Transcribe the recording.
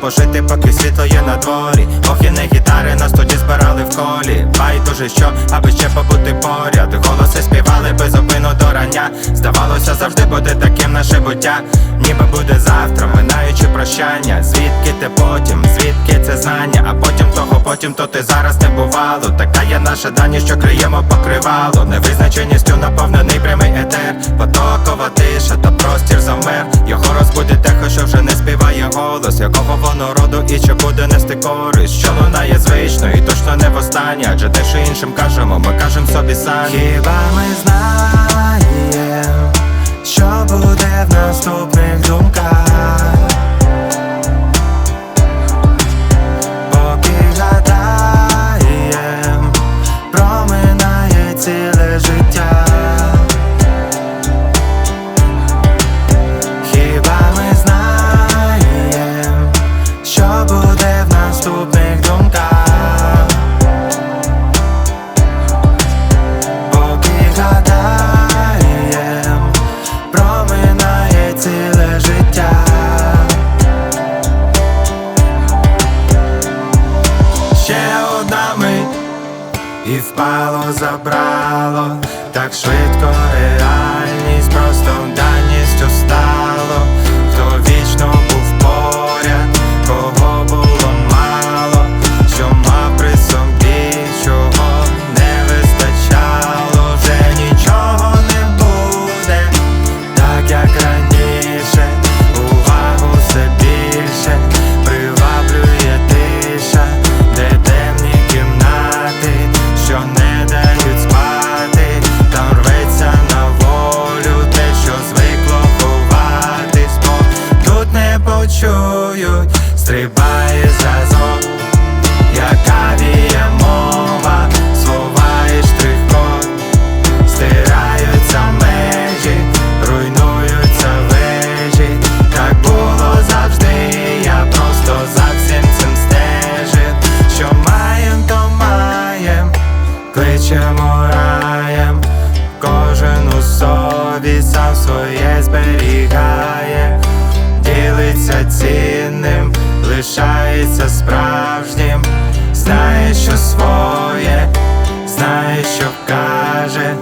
пожити, поки світло є на дворі. Ох, гітари нас тоді збирали в колі. Байдуже що, аби ще побути поряд. Голоси співали без зупину до рання. Здавалося, завжди буде таким наше буття. Ніби буде завтра, минаючи прощання. Звідки ти потім, звідки це знання? А потім того, потім то ти зараз не бувало. Така є наша дані, що криємо покривало. Невизначеністю наповнений прямий етер. Потокова тиша та простір завмер. Його розбудить техо, що вже не співає голос. Якого воно роду і чи буде нести користь? Що лунає звично і точно не востаннє. Адже те, що іншим кажемо, ми кажем собі самі. Хіба ми знаєм, і впало, забрало. Так швидко реальність, просто стрибає яка віє мова, слова і Стираються межі, руйнуються вежі, так було завжди, я просто за всім цим що маєм, то маєм, кличемо раєм, кожен у собі сам своє зберігає, лишається справжнім, знає, що своє, знає, що каже.